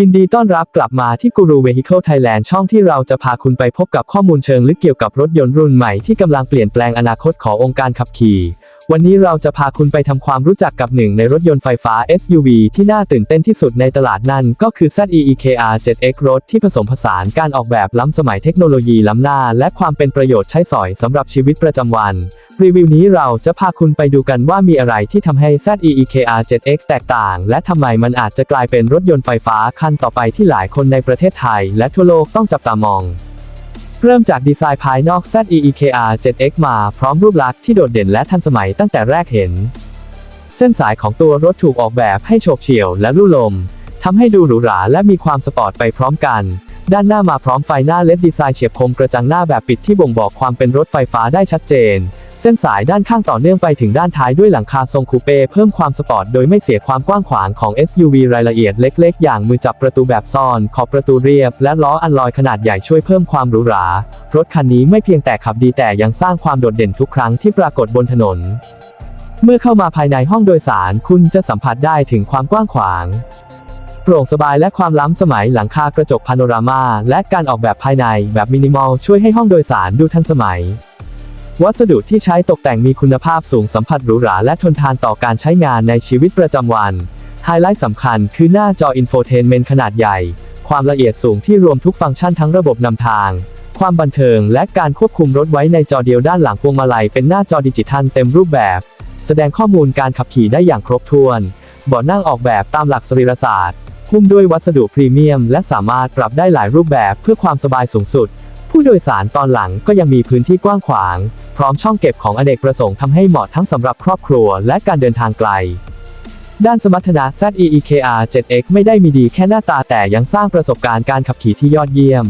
ยินดีต้อนรับกลับมาที่กูรูเว h i c l e Thailand ช่องที่เราจะพาคุณไปพบกับข้อมูลเชิงลึกเกี่ยวกับรถยนต์รุ่นใหม่ที่กำลังเปลี่ยนแปลงอนาคตขององค์การขับขี่ วันนี้เราจะพาคุณไปทำความรู้จักกับหนึ่งในรถยนต์ไฟฟ้า SUV ที่น่าตื่นเต้นที่สุดในตลาดนั่นก็คือ ZEEKR 7X รถที่ผสมผสานการออกแบบล้ำสมัยเทคโนโลยีล้ำหน้า และความเป็นประโยชน์ใช้สอยสำหรับชีวิตประจำวัน รีวิวนี้เราจะพาคุณไปดูกันว่ามีอะไรที่ทำให้ ZEEKR 7X แตกต่าง และทำไมมันอาจจะกลายเป็นรถยนต์ไฟฟ้าคันต่อไปที่หลายคนในประเทศไทย และทั่วโลกต้องจับตามอง เริ่มจากดีไซน์ภายนอก ZEEKR 7X มาพร้อมรูปลักษณ์ที่โดดเด่นและทันสมัยตั้งแต่แรกเห็น เส้นสายของตัวรถถูกออกแบบให้โฉบเฉี่ยวและลู่ลมทำให้ดูหรูหราและมีความสปอร์ตไปพร้อมกัน ด้านหน้ามาพร้อมไฟหน้าเลดดีไซน์เฉียบคมกระจังหน้าแบบปิดที่บ่งบอกความเป็นรถไฟฟ้าได้ชัดเจน เส้นสายด้านข้างต่อเนื่องไปถึงด้านท้ายด้วยหลังคาทรงคูเป้เพิ่มความสปอร์ตโดยไม่เสียความกว้างขวางของ SUV รายละเอียดเล็กๆ อย่างมือจับประตูแบบซ่อน ขอบประตูเรียบ และล้ออันลอยขนาดใหญ่ช่วยเพิ่มความหรูหรารถคันนี้ไม่เพียงแต่ขับดีแต่ยังสร้างความโดดเด่นทุกครั้งที่ปรากฏบนถนน เมื่อเข้ามาภายในห้องโดยสารคุณจะสัมผัสได้ถึงความกว้างขวางโปร่งสบายและความล้ำสมัยหลังคากระจกพาโนรามา และการออกแบบภายในแบบมินิมอลช่วยให้ห้องโดยสารดูทันสมัย วัสดุที่ใช้ตกแต่งมีคุณภาพสูงสัมผัสหรูหราและทนทานต่อการใช้งานในชีวิตประจำวัน ไฮไลท์สำคัญคือหน้าจออินโฟเทนเมนต์ขนาดใหญ่ ความละเอียดสูงที่รวมทุกฟังก์ชันทั้งระบบนำทาง ความบันเทิงและการควบคุมรถไว้ในจอเดียวด้านหลังพวงมาลัยเป็นหน้าจอดิจิทัลเต็มรูปแบบ แสดงข้อมูลการขับขี่ได้อย่างครบถ้วนเบาะนั่งออกแบบตามหลักสรีรศาสตร์หุ้มด้วยวัสดุพรีเมียม และสามารถปรับได้หลายรูปแบบเพื่อความสบายสูงสุด ผู้โดยสารตอนหลังก็ยังมีพื้นที่กว้างขวาง พร้อมช่องเก็บของอเนกประสงค์ทำให้เหมาะทั้งสำหรับครอบครัวและการเดินทางไกล ด้านสมรรถนะ ZEEKR 7X ไม่ได้มีดีแค่หน้าตาแต่ยังสร้างประสบการณ์การขับขี่ที่ยอดเยี่ยม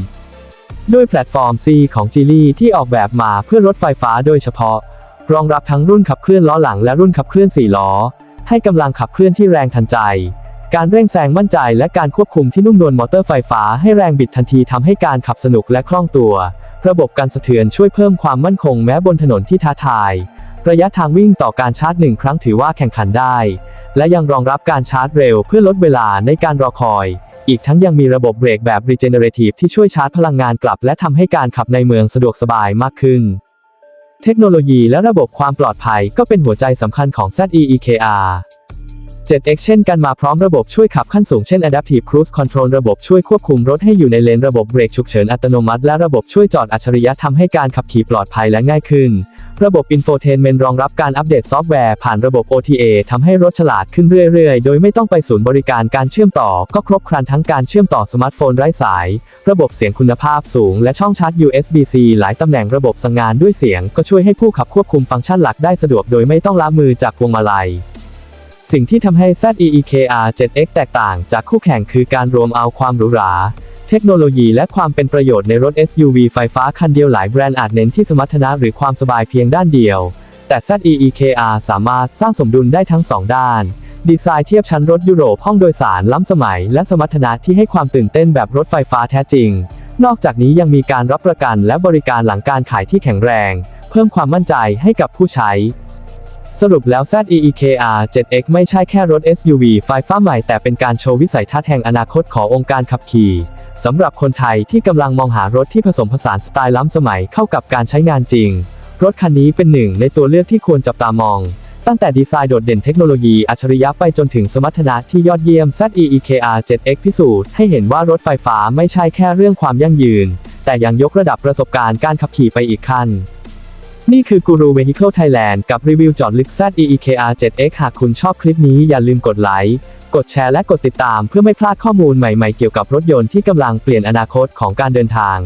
ด้วยแพลตฟอร์ม C ของ g ีลี่ที่ออกแบบมาเพื่อรถไฟฟ้าโดยเฉพาะ รองรับทั้งรุ่นขับเคลื่อนล้อหลังและรุ่นขับเคลื่อน4ล้อ ให้กำลังขับเคลื่อนที่แรงทันใจ การเร่งแซงมั่นใจและการควบคุมที่นุ่มนวลมอเตอร์ไฟฟ้าให้แรงบิดทันทีทำให้การขับสนุกและคล่องตัว ระบบการสะเทือนช่วยเพิ่มความมั่นคงแม้บนถนนที่ท้าทาย ระยะทางวิ่งต่อการชาร์จหนึ่งครั้งถือว่าแข่งขันได้ และยังรองรับการชาร์จเร็วเพื่อลดเวลาในการรอคอย อีกทั้งยังมีระบบเบรกแบบ regenerative ที่ช่วยชาร์จพลังงานกลับ และทำให้การขับในเมืองสะดวกสบายมากขึ้น เทคโนโลยีและระบบความปลอดภัยก็เป็นหัวใจสำคัญของ ZEEKR 7X เช่นกันมาพร้อมระบบช่วยขับขั้นสูงเช่น Adaptive Cruise Control ระบบช่วยควบคุมรถให้อยู่ในเลนระบบเบรกฉุกเฉินอัตโนมัติ และระบบช่วยจอดอัจฉริยะทำให้การขับขี่ปลอดภัยและง่ายขึ้น ระบบ Infotainment รองรับการอัปเดตซอฟต์แวร์ผ่านระบบ OTA ทำให้รถฉลาดขึ้นเรื่อยๆ โดยไม่ต้องไปศูนย์บริการการเชื่อมต่อ ก็ครบครันทั้งการเชื่อมต่อสมาร์ทโฟนไร้สาย ระบบเสียงคุณภาพสูง และช่องชาร์จ USB-C หลายตำแหน่งระบบสั่งงานด้วยเสียง ก็ช่วยให้ผู้ขับควบคุมฟังก์ชันหลักได้สะดวกโดยไม่ต้องล้ามือจากพวงมาลัย สิ่งที่ทำให้ ZEEKR 7X แตกต่างจากคู่แข่งคือการรวมเอาความหรูหราเทคโนโลยีและความเป็นประโยชน์ในรถ SUV ไฟฟ้าคันเดียวหลายแบรนด์อาจเน้นที่สมรรถนะหรือความสบายเพียงด้านเดียว แต่ ZEEKR สามารถสร้างสมดุลได้ทั้งสองด้าน ดีไซน์เทียบชั้นรถยุโรปห้องโดยสารล้ำสมัย และสมรรถนะที่ให้ความตื่นเต้นแบบรถไฟฟ้าแท้จริง นอกจากนี้ยังมีการรับประกันและบริการหลังการขายที่แข็งแรง เพิ่มความมั่นใจให้กับผู้ใช้ สรุปแล้ว ZEEKR 7X ไม่ใช่แค่รถ SUV ไฟฟ้าใหม่แต่เป็นการโชว์วิสัยทัศน์แห่งอนาคตขององค์การขับขี่สำหรับคนไทยที่กำลังมองหารถที่ผสมผสานสไตล์ล้ำสมัยเข้ากับการใช้งานจริง รถคันนี้เป็นหนึ่งในตัวเลือกที่ควรจับตามอง ตั้งแต่ดีไซน์โดดเด่นเทคโนโลยีอัจฉริยะไปจนถึงสมรรถนะที่ยอดเยี่ยม ZEEKR 7X พิสูจน์ให้เห็นว่ารถไฟฟ้าไม่ใช่แค่เรื่องความยั่งยืน แต่ยังยกระดับประสบการณ์การขับขี่ไปอีกขั้น นี่คือกูรู Vehicle Thailand กับรีวิวจอดลึก ZEEKR 7X หากคุณชอบคลิปนี้อย่าลืมกดไลค์ กดแชร์และกดติดตามเพื่อไม่พลาดข้อมูลใหม่ๆเกี่ยวกับรถยนต์ที่กำลังเปลี่ยนอนาคตของการเดินทาง